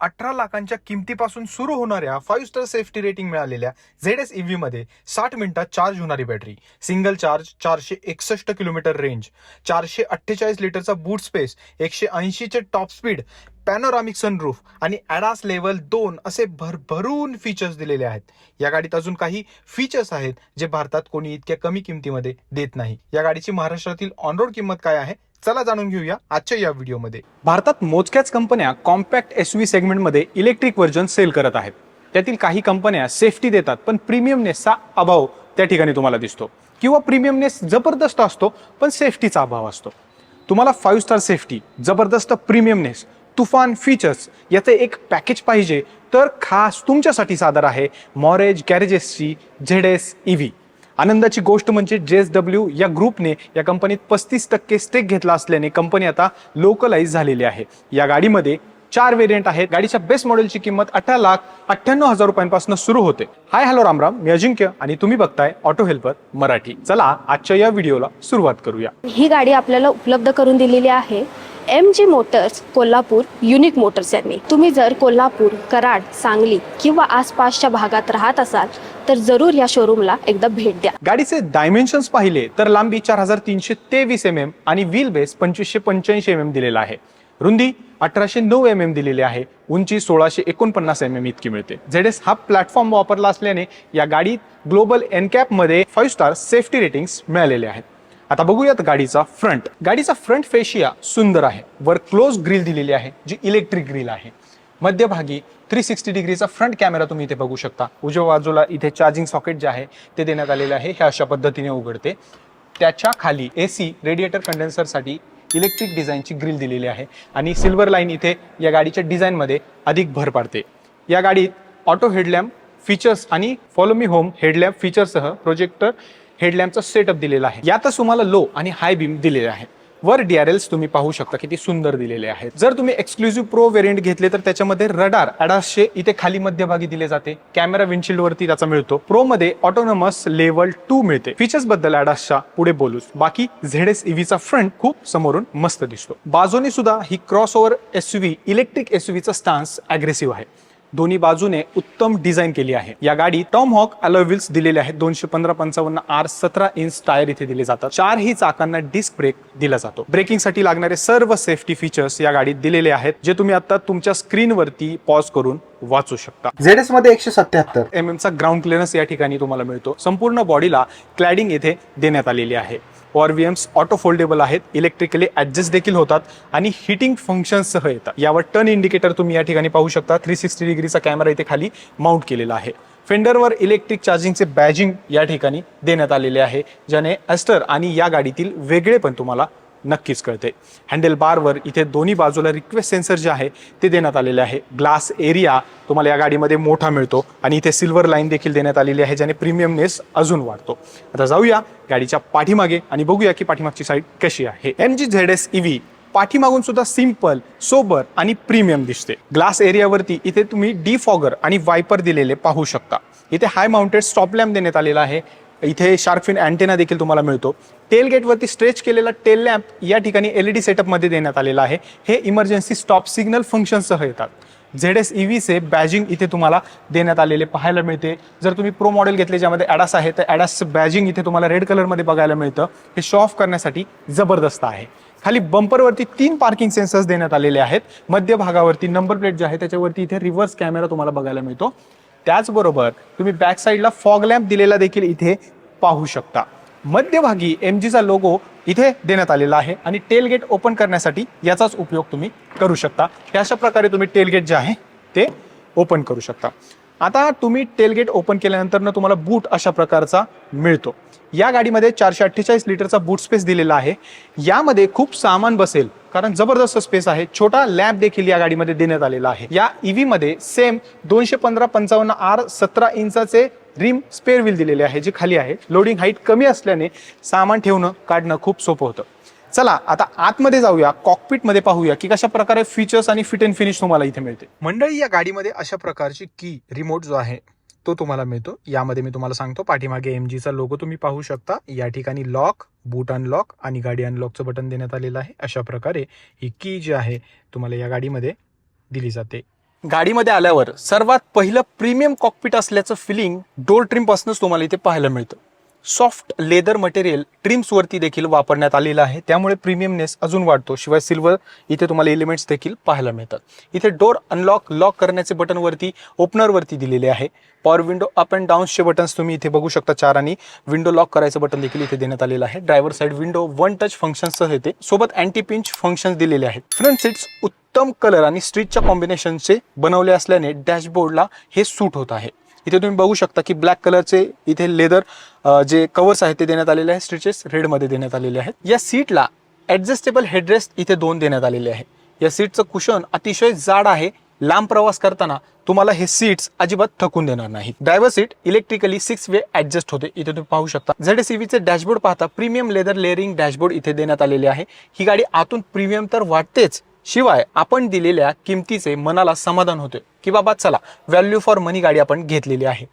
अठरा लाखांच्या किमतीपासून सुरू होणाऱ्या फाईव्ह स्टार सेफ्टी रेटिंग मिळालेल्या झेड एस ईव्ही मध्ये साठ मिनिटात चार्ज होणारी बॅटरी सिंगल चार्ज चारशे एकसष्ट किलोमीटर रेंज चारशे अठ्ठेचाळीस लिटरचा बूट स्पेस एकशे ऐंशीचे टॉप स्पीड पॅनोरामिक सनरूफ आणि ॲडास लेवल दोन असे भरभरून फीचर्स दिलेले आहेत. या गाडीत अजून काही फीचर्स आहेत जे भारतात कोणी इतक्या कमी किमतीमध्ये देत नाही. या गाडीची महाराष्ट्रातील ऑनरोड किंमत काय आहे? चला जाणून घेऊया आजच्या या व्हिडिओमध्ये. भारतात मोजक्याच कंपन्या कॉम्पॅक्ट एस व्ही सेगमेंटमध्ये इलेक्ट्रिक व्हर्जन सेल करत आहेत. त्यातील काही कंपन्या सेफ्टी देतात पण प्रीमियमनेसचा अभाव त्या ठिकाणी तुम्हाला दिसतो. किंवा प्रीमियमनेस जबरदस्त असतो पण सेफ्टीचा अभाव असतो. तुम्हाला फाईव्ह स्टार सेफ्टी जबरदस्त प्रीमियमनेस तुफान फीचर्स याचे एक पॅकेज पाहिजे तर खास तुमच्यासाठी सादर आहे मॉरेज गॅरेजेसची झेड एस व्ही. आनंदाची गोष्ट म्हणजे जे एस डब्ल्यू या ग्रुपने या कंपनीत पस्तीस टक्के स्टेक घेतला असल्याने कंपनी आता लोकलाइज झालेली आहे. या गाडीमध्ये चार वेरियंट आहेत. गाडीच्या बेस्ट मॉडेलची किंमत अठरा लाख अठ्ठ्याण्णव हजार रुपयांपासून सुरू होते. हाय हॅलो रामराम मी अजिंक्य आणि तुम्ही बघताय ऑटो हेल्पर मराठी. चला आजच्या या व्हिडिओला सुरुवात करूया. ही गाडी आपल्याला उपलब्ध करून दिलेली आहे M G Motors Kolhapur Unique Motors यांनी. तुम्ही जर कोल्हापूर कराड सांगली किंवा आसपासच्या भागात राहत असाल तर जरूर या शोरूमला एकदा भेट द्या. गाडीचे डायमेन्शन्स पाहिले तर लांबी चार हजार तीनशे तेवीस एम एम आणि व्हील बेस पंचवीसशे पंच्याऐंशी एम एम दिलेला आहे. रुंदी अठराशे नऊ एम एम दिलेली आहे. उंची सोळाशे एकोणपन्नास एम एम इतकी मिळते. झेडेस हा प्लॅटफॉर्म वापरला असल्याने या गाडीत ग्लोबल एनकॅपमध्ये फाईव्ह स्टार सेफ्टी रेटिंग्स मिळालेले आहेत. आता बघूयात गाडीचा फ्रंट गाडीचा फ्रंट फेशिया सुंदर आहे. वर क्लोज ग्रिल दिलेली आहे जी इलेक्ट्रिक ग्रिल आहे. मध्यभागी थ्री सिक्स्टी डिग्रीचा फ्रंट कॅमेरा तुम्ही इथे बघू शकता. उजव्या बाजूला इथे चार्जिंग सॉकेट जे आहे ते देण्यात आलेलं आहे. हे अशा पद्धतीने उघडते. त्याच्याखाली ए सी रेडिएटर कंडेन्सरसाठी इलेक्ट्रिक डिझाईनची ग्रिल दिलेली आहे. आणि सिल्वर लाईन इथे या गाडीच्या डिझाईनमध्ये अधिक भर पाडते. या गाडीत ऑटो हेडलॅम्प फीचर्स आणि फॉलो मी होम हेडलॅम्प फीचरसह प्रोजेक्टर हेडलॅम्पचा सेटअप दिलेला आहे. यातच तुम्हाला लो आणि हाय बीम दिलेला आहे. वर डीआरएल्स तुम्ही पाहू शकता किती सुंदर दिलेले आहेत. जर तुम्ही एक्सक्लुझिव्ह प्रो व्हेरियंट घेतले तर त्याच्यामध्ये रडार अडासशे इथे खाली मध्यभागी दिले जाते. कॅमेरा विंडशील्ड वरती त्याचा मिळतो. प्रो मध्ये ऑटोनॉमस लेवल टू मिळते. फीचर्सबद्दल अडासच्या पुढे बोलूच. बाकी झेड एस ईव्हीचा फ्रंट खूप समोरून मस्त दिसतो. बाजूने सुद्धा ही क्रॉस ओव्हर एसयूव्ही इलेक्ट्रिक एसयूव्हीचा स्टान्स अग्रेसिव्ह आहे. दोन्ही बाजूने उत्तम डिझाईन केली आहे. या गाडी टॉम हॉक व्हील्स दिलेले आहेत. दोनशे पंधरा पंचावन्न आर सतरा इंच टायर इथे दिले जातात. चारही चाकांना डिस्क ब्रेक दिला जातो. ब्रेकिंगसाठी लागणारे सर्व सेफ्टी फीचर्स या गाडीत दिलेले आहेत जे तुम्ही आता तुमच्या स्क्रीनवरती पॉज करून वाचू शकता. झेड एसमध्ये एकशे सत्याहत्तर. एम एमचा ग्राउंड क्लिअरन्स या ठिकाणी तुम्हाला मिळतो. संपूर्ण बॉडीला क्लॅडिंग येथे देण्यात आलेली आहे. Power V Ms auto foldable आहेत इलेक्ट्रिकली ॲडजस्ट देखील होतात आणि हिटिंग फंक्शनसह येतात. यावर टर्न इंडिकेटर तुम्ही या ठिकाणी पाहू शकता. थ्री सिक्स्टी डिग्रीचा कॅमेरा इथे खाली माउंट केलेला आहे. फेंडरवर इलेक्ट्रिक चार्जिंगचे बॅजिंग या ठिकाणी देण्यात आलेले आहे ज्याने एस्टर आणि या गाडीतील वेगळे पण तुम्हाला नक्कीच कळते. हँडल बारवर इथे दोन्ही बाजूला रिक्वेस्ट सेन्सर जे आहे ते देण्यात आलेले आहे. ग्लास एरिया तुम्हाला या गाडीमध्ये मोठा मिळतो आणि इथे सिल्वर लाईन देखील देण्यात आलेली आहे ज्याने प्रीमियमनेस अजून वाढतो. आता जाऊया गाडीच्या पाठीमागे आणि बघूया की पाठीमागची साईड कशी आहे. M G Z S E पाठीमागून सुद्धा सिंपल सोबर आणि प्रीमियम दिसते. ग्लास एरियावरती इथे तुम्ही डी फॉगर आणि वायपर दिलेले पाहू शकता. इथे हाय माउंटेड स्टॉप लॅम्प देण्यात आलेला आहे. इथे शार्कफिन अँटेना देखील तुम्हाला मिळतो. टेल गेटवरती स्ट्रेच केलेला टेल लॅम्प या ठिकाणी एल ई डी सेटअपमध्ये देण्यात आलेला आहे. हे इमर्जन्सी स्टॉप सिग्नल फंक्शनसह येतात. झेड एस से बॅजिंग इथे तुम्हाला देण्यात आलेले पाहायला मिळते. जर तुम्ही प्रो मॉडेल घेतले ज्यामध्ये ॲडास आहे तर ॲडासचं बॅजिंग इथे तुम्हाला रेड कलरमध्ये बघायला मिळतं. हे शो ऑफ करण्यासाठी जबरदस्त आहे. खाली बंपरवरती तीन पार्किंग सेन्सर्स देण्यात आलेले आहेत. मध्य भागावरती नंबर प्लेट जे आहे त्याच्यावरती इथे रिव्हर्स कॅमेरा तुम्हाला बघायला मिळतो. त्याचबरोबर तुम्ही बॅक साईडला फॉग लॅम्प दिलेला देखील इथे पाहू शकता. मध्यभागी एम जीचा लोगो इथे देण्यात आलेला आहे आणि टेलगेट ओपन करण्यासाठी याचाच उपयोग तुम्ही करू शकता. अशा प्रकारे तुम्ही टेलगेट जे आहे ते ओपन करू शकता. आता तुम्ही टेलगेट ओपन केल्यानंतर ना तुम्हाला बूट अशा प्रकारचा मिळतो. या गाडीमध्ये चारशे अठ्ठेचाळीस लिटरचा बूट स्पेस दिलेला आहे. यामध्ये खूप सामान बसेल कारण जबरदस्त स्पेस आहे. छोटा लॅब देखील या गाडीमध्ये देण्यात आलेला आहे. या ईव्ही मध्ये सेम दोनशे पंधरा पंचावन्न आर सतरा इंचाचे रिम स्पेअर व्हील दिलेले आहे जे खाली आहे. लोडिंग हाईट कमी असल्याने सामान ठेवणं काढणं खूप सोपं होतं. चला आता आतमध्ये जाऊया कॉकपिटमध्ये पाहूया की कशा प्रकारे फीचर्स आणि फिट अँड फिनिश तुम्हाला इथे मिळते. मंडळी या गाडीमध्ये अशा प्रकारची की रिमोट जो आहे तो तुम्हाला मिळतो. यामध्ये मी तुम्हाला सांगतो पाठीमागे एम जीचा लोगो तुम्ही पाहू शकता. या ठिकाणी लॉक बूट अनलॉक आणि गाडी अनलॉकचं बटन देण्यात आलेलं आहे. अशा प्रकारे ही की जी आहे तुम्हाला या गाडीमध्ये दिली जाते. गाडीमध्ये आल्यावर सर्वात पहिलं प्रीमियम कॉकपिट असल्याचं फिलिंग डोर ट्रिमपासूनच तुम्हाला इथे पाहायला मिळतं. सॉफ्ट लेदर मटेरियल ट्रिम्सवरती देखील वापरण्यात आलेलं आहे. त्यामुळे प्रीमियमनेस अजून वाढतो. शिवाय सिल्वर इथे तुम्हाला एलिमेंट्स देखील पाहायला मिळतात. इथे डोर अनलॉक लॉक करण्याचे बटनवरती ओपनरवरती दिलेले आहे. पॉवर विंडो अप अँड डाऊन्सचे बटन्स तुम्ही इथे बघू शकता चार आणि विंडो लॉक करायचं बटन देखील इथे देण्यात आलेलं आहे. Driver side window one touch फंक्शन्ससह येते. सोबत अँटी पिंच फंक्शन्स दिलेले आहेत. फ्रंट सीट्स उत्तम कलर आणि स्ट्रीटच्या कॉम्बिनेशनचे बनवले असल्याने डॅशबोर्डला हे सूट होत आहे. इथे तुम्ही बघू शकता की ब्लॅक कलरचे इथे लेदर जे कवर्स आहेत ते देण्यात आलेले आहेत स्ट्रिचेस रेडमध्ये देण्यात आलेले आहेत. या सीटला ॲडजस्टेबल हेडरेस्ट इथे दोन देण्यात आलेले आहे. या सीटचं कुशन अतिशय जाड आहे. लांब प्रवास करताना तुम्हाला हे सीट्स अजिबात थकून देणार नाही driver seat electrically six way adjust होते. इथे तुम्ही पाहू शकता. झेड चे डॅशबोर्ड पाहता. प्रीमियम लेदर लेअरिंग डॅशबोर्ड इथे देण्यात आलेले आहे. ही गाडी आतून प्रीमियम तर वाटतेच. शिवाय आपण दिलेल्या किमतीचे मनाला समाधान होते. की बाबा चला व्हॅल्यू फॉर मनी गाडी आपण घेतलेली आहे.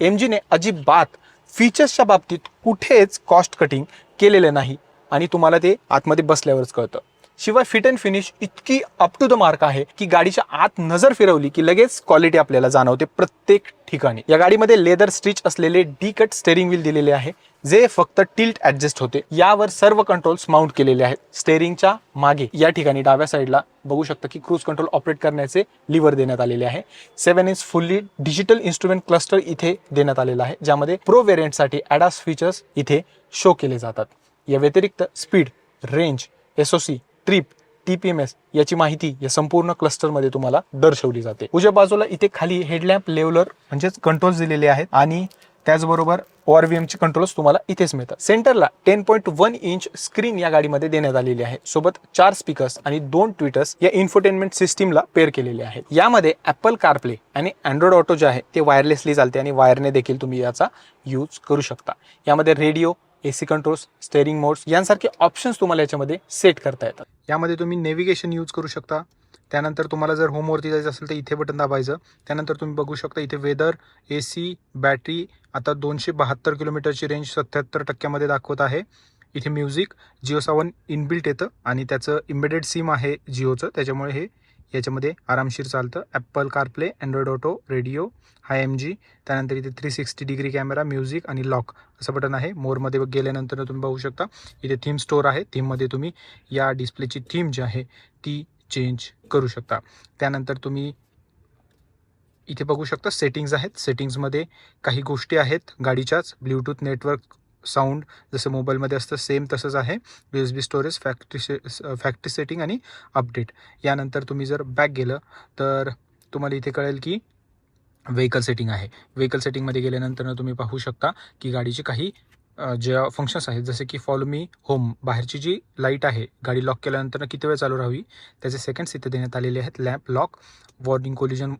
एम जीने अजिबात फीचर्सच्या बाबतीत कुठेच कॉस्ट कटिंग केलेले नाही. आणि तुम्हाला ते आतमध्ये बसल्यावरच कळतं. शिवाय फिट अँड फिनिश इतकी अप टू द मार्क आहे की गाडीच्या आत नजर फिरवली की लगेच क्वालिटी आपल्याला जाणवते प्रत्येक ठिकाणी. या गाडीमध्ये लेदर स्टिच असलेले डी कट स्टेरिंग व्हील दिलेले आहे. जे फक्त टिल्ट ऍडजस्ट होते यावर सर्व कंट्रोल्स माउंट केलेले आहेत. स्टेरिंगच्या मागे या ठिकाणी डाव्या साईडला बघू शकता की क्रूज कंट्रोल ऑपरेट करण्याचे लिव्हर देण्यात आलेले आहे. Seven inch fully digital instrument cluster इथे देण्यात आलेला आहे ज्यामध्ये प्रो व्हेरियंटसाठी ॲडास फीचर्स इथे शो केले जातात. या व्यतिरिक्त speed range SOC trip T P M S याची माहिती या संपूर्ण क्लस्टरमध्ये तुम्हाला दर्शवली जाते. उजव्या बाजूला इथे खाली हेडलॅम्प लेवलर म्हणजेच कंट्रोल्स दिलेले आहेत आणि त्याचबरोबर ओआर व्ही एमचे कंट्रोल्स तुम्हाला इथेच मिळतात. सेंटरला ten point one inch screen या गाडीमध्ये देण्यात आलेली आहे. सोबत चार स्पीकर्स आणि दोन ट्विटर्स या इन्फोटेनमेंट सिस्टीमला पेअर केलेले आहेत. यामध्ये ॲपल कारप्ले आणि अँड्रॉइड ऑटो जे आहे ते वायरलेसली चालते आणि वायरने देखील तुम्ही याचा यूज करू शकता. यामध्ये radio AC controls steering modes यांसारखे ऑप्शन्स तुम्हाला याच्यामध्ये सेट करता येतात. यामध्ये तुम्ही नेव्हिगेशन यूज करू शकता. त्यानंतर तुम्हाला जर होमवरती जायचं असेल तर इथे बटन दाबायचं. त्यानंतर तुम्ही बघू शकता इथे वेदर ए सी बॅटरी आता दोनशे बहात्तर किलोमीटरची रेंज सत्याहत्तर टक्क्यामध्ये दाखवत आहे. इथे म्युझिक जिओ सावन इनबिल्ट येतं आणि त्याचं इम्बेडेड सिम आहे जिओचं. त्याच्यामुळे हे याच्यामध्ये आरामशीर चालतं. Apple CarPlay Android Auto radio hi M G त्यानंतर इथे three sixty degree camera music आणि लॉक असं बटन आहे. मोरमध्ये गेल्यानंतर तुम्ही बघू शकता. इथे थीम स्टोअर आहे. थीममध्ये तुम्ही या डिस्प्लेची थीम जी आहे ती चेंज करू शकता. त्यानंतर तुम्ही इथे बघू शकता सेटिंग्ज आहेत. सेटिंग्जमध्ये काही गोष्टी आहेत. गाडीच्याच ब्ल्यूटूथ नेटवर्क साऊंड जसं मोबाईलमध्ये असतं सेम तसंच आहे. U S B storage factory से फॅक्टरी सेटिंग आणि अपडेट यानंतर तुम्ही जर बॅक गेलं तर तुम्हाला इथे कळेल की व्हेकल सेटिंग आहे. व्हेकल सेटिंगमध्ये गेल्यानंतर तुम्ही पाहू शकता की गाडीची काही जे ज्या फंक्शन्स आहेत जसे की फॉलो मी होम बाहेरची जी लाइट आहे गाडी लॉक केल्यानंतर किती वेळ चालू राहावी? त्याचे सेकंड्स इथे देण्यात आलेले आहेत. Lamp lock warning collision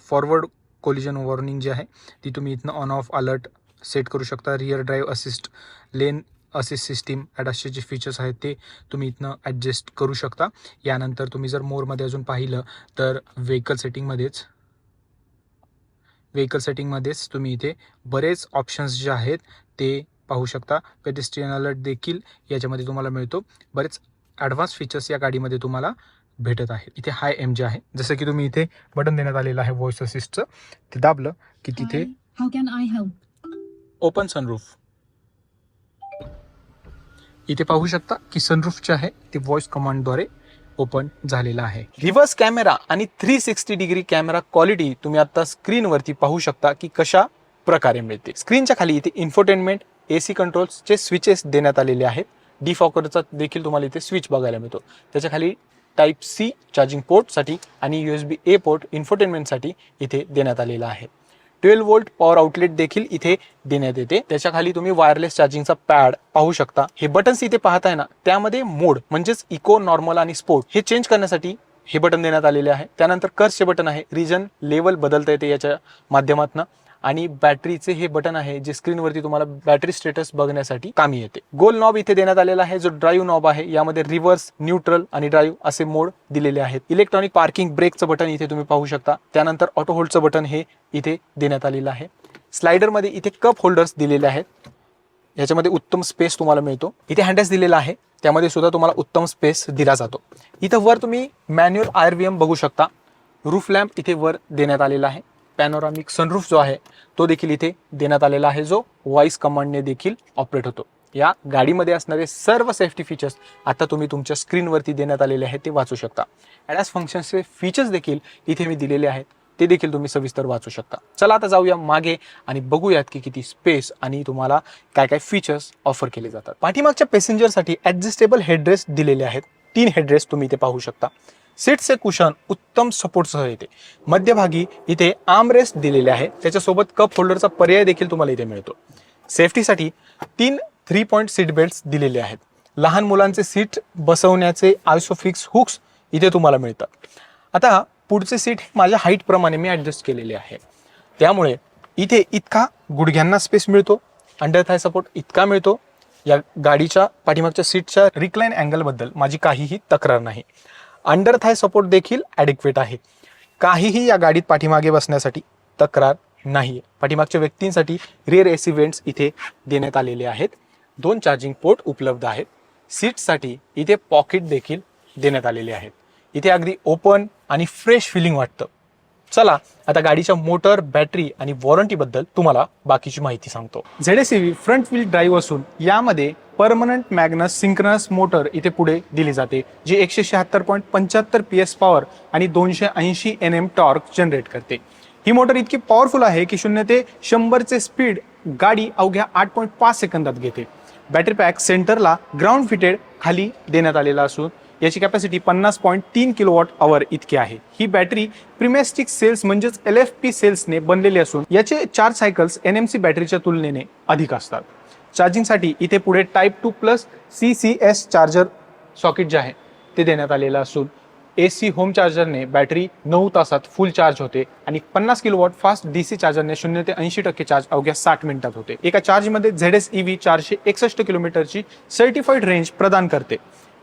forward collision warning जी आहे ती तुम्ही इथनं ऑन ऑफ अलर्ट सेट करू शकता. Rear drive assist lane assist system ॲडासचे जे फीचर्स आहेत ते तुम्ही इथनं ॲडजस्ट करू शकता. यानंतर तुम्ही जर मोरमध्ये अजून पाहिलं तर व्हेकल सेटिंगमध्येच व्हेकल सेटिंगमध्येच तुम्ही इथे बरेच ऑप्शन्स जे आहेत ते पाहू शकता. पेडेस्ट्रियन अलर्ट देखील याच्यामध्ये तुम्हाला मिळतो. बरेच ॲडव्हान्स फीचर्स या गाडीमध्ये तुम्हाला भेटत आहेत. इथे हाय एम जे आहे जसं की तुम्ही इथे बटन देण्यात आलेलं आहे व्हॉइस असिस्टचं ते दाबलं की तिथे? ओपन सनरूफ इथे पाहू शकता की सनरूफ जे आहे ते व्हॉइस कमांडद्वारे ओपन झालेला आहे. रिव्हर्स कॅमेरा आणि three sixty degree camera quality तुम्ही आता स्क्रीनवरती पाहू शकता की कशा प्रकारे मिळते. स्क्रीनच्या खाली इथे इन्फोटेनमेंट ए सी कंट्रोल्सचे स्विचेस देण्यात आलेले आहेत. डिफॉकरचा देखील तुम्हाला इथे स्विच बघायला मिळतो. त्याच्याखाली टाईप सी चार्जिंग पोर्टसाठी आणि U S B A port इन्फोटेनमेंटसाठी इथे देण्यात आलेला आहे. ट्वेल्व वोल्ट पॉवर आउटलेट देखील इथे देण्यात येते. त्याच्याखाली तुम्ही वायरलेस चार्जिंगचा पॅड पाहू शकता. हे बटन्स इथे पाहताय ना त्यामध्ये मोड म्हणजेच इको नॉर्मल आणि स्पोर्ट हे चेंज करण्यासाठी हे बटन देण्यात आलेले आहे. त्यानंतर कर्सचे बटन आहे. रिजन लेवल बदलता येते याच्या माध्यमातून. आणि बॅटरीचे हे बटन आहे जे स्क्रीनवरती तुम्हाला बॅटरी स्टेटस बघण्यासाठी कामी येते. गोल नॉब इथे देण्यात आलेला आहे जो ड्राईव्ह नॉब आहे यामध्ये रिव्हर्स न्यूट्रल आणि ड्राईव्ह असे मोड दिलेले आहेत. इलेक्ट्रॉनिक पार्किंग ब्रेकचं बटन इथे तुम्ही पाहू शकता. त्यानंतर ऑटो होल्डचं बटन हे इथे देण्यात आलेलं आहे. स्लायडरमध्ये इथे कप होल्डर्स दिलेले आहेत. याच्यामध्ये उत्तम स्पेस तुम्हाला मिळतो. इथे हँडल्स दिलेला आहे. त्यामध्ये सुद्धा तुम्हाला उत्तम स्पेस दिला जातो. इथं वर तुम्ही मॅन्युअल आर व्ही एम बघू शकता. रूफ लॅम्प इथे वर देण्यात आलेला आहे. पॅनोरामिक सनरूफ जो आहे तो देखील इथे देण्यात आलेला आहे. जो व्हॉइस कमांडने देखील ऑपरेट होतो. या गाडीमध्ये असणारे सर्व सेफ्टी फीचर्स आता तुम्ही तुमच्या स्क्रीनवरती देण्यात आलेले आहेत ते वाचू शकता. ॲडॅस फंक्शन्सचे फीचर्स देखील इथे मी दिलेले आहेत ते देखील तुम्ही सविस्तर वाचू शकता. चला आता जाऊया मागे आणि बघूयात की किती स्पेस आणि तुम्हाला काय काय फीचर्स ऑफर केले जातात. पाठीमागच्या पॅसेंजरसाठी ॲडजस्टेबल हेड्रेस दिलेले आहेत. तीन हेड्रेस तुम्ही इथे पाहू शकता. सीट्सचे कुशन उत्तम सपोर्टसह येते. मध्यभागी इथे आर्मरेस्ट दिलेले आहे. त्याच्यासोबत कप होल्डरचा पर्याय देखील तुम्हाला इथे मिळतो. सेफ्टीसाठी तीन थ्री पॉईंट सीट बेल्ट्स दिलेले आहेत. लहान मुलांचे सीट बसवण्याचे आयसोफिक्स हुक्स इथे तुम्हाला मिळतात. आता पुढचे सीट हे माझ्या हाईटप्रमाणे मी ॲडजस्ट केलेले आहे. त्यामुळे इथे इतका गुडघ्यांना स्पेस मिळतो. अंडर थाय सपोर्ट इतका मिळतो. या गाडीच्या पाठीमागच्या सीटच्या रिक्लाईन अँगलबद्दल माझी काहीही तक्रार नाही. अंडर थाय सपोर्ट देखील ॲडिक्वेट आहे. काहीही या गाडीत पाठीमागे बसण्यासाठी तक्रार नाही आहे पाठीमागच्या व्यक्तींसाठी रिअर एसी वेंट्स इथे देण्यात आलेले आहेत. दोन चार्जिंग पोर्ट उपलब्ध आहेत. सीट्ससाठी इथे पॉकेट देखील देण्यात आलेले आहेत. इथे अगदी ओपन आणि फ्रेश फिलिंग वाटतं. चला आता गाडीच्या मोटर बॅटरी आणि वॉरंटीबद्दल तुम्हाला बाकीची माहिती सांगतो. Z S front wheel drive असून यामध्ये परमनंट मॅग्नस सिंक्रनस मोटर इथे पुढे दिली जाते जी एकशे शहात्तर पॉईंट पंच्याहत्तर पी एस पॉवर आणि दोनशे ऐंशी एन एम टॉर्क जनरेट करते. ही मोटर इतकी पॉवरफुल आहे की शून्य ते शंभरचे स्पीड गाडी अवघ्या आठ पॉईंट पाच सेकंदात घेते. बॅटरी पॅक सेंटरला ग्राउंड फिटेड खाली देण्यात आलेला असून याची कॅपॅसिटी पन्नास पॉईंट तीन किलोवॉट अवर इतकी आहे. ही बॅटरी प्रिमॅस्टिक सेल्स म्हणजेच एल एफ पी सेल्सने बनलेली असून याचे चार सायकल्स एन एम सी बॅटरीच्या तुलनेने अधिक असतात. चार्जिंगसाठी इथे पुढे type two plus C C S charger socket जे आहे ते देण्यात आलेलं असून ए सी होम चार्जरने बॅटरी नऊ तासात फुल चार्ज होते आणि पन्नास किलोवॉट फास्ट डी सी चार्जरने शून्य ते ऐंशी टक्के चार्ज अवघ्या साठ मिनिटात होते. एका चार्जमध्ये झेड एस ई व्ही चारशे एकसष्ट किलोमीटरची सर्टिफाईड रेंज प्रदान करते.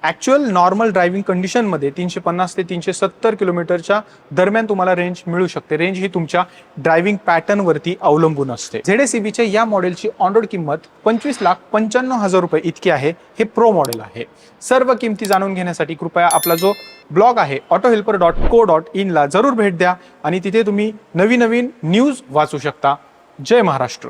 ॲक्च्युअल नॉर्मल ड्रायव्हिंग कंडिशनमध्ये तीनशे पन्नास ते तीनशे सत्तर किलोमीटरच्या दरम्यान तुम्हाला रेंज मिळू शकते. रेंज ही तुमच्या ड्रायव्हिंग पॅटर्नवरती अवलंबून असते. झेड एस बीच्या या मॉडेलची ऑनरोड किंमत पंचवीस लाख पंच्याण्णव हजार रुपये इतकी आहे. हे प्रो मॉडेल आहे. सर्व किमती जाणून घेण्यासाठी कृपया आपला जो ब्लॉग आहे Auto Helper dot co dot इनला जरूर भेट द्या आणि तिथे तुम्ही नवीन नवीन न्यूज वाचू शकता. जय महाराष्ट्र.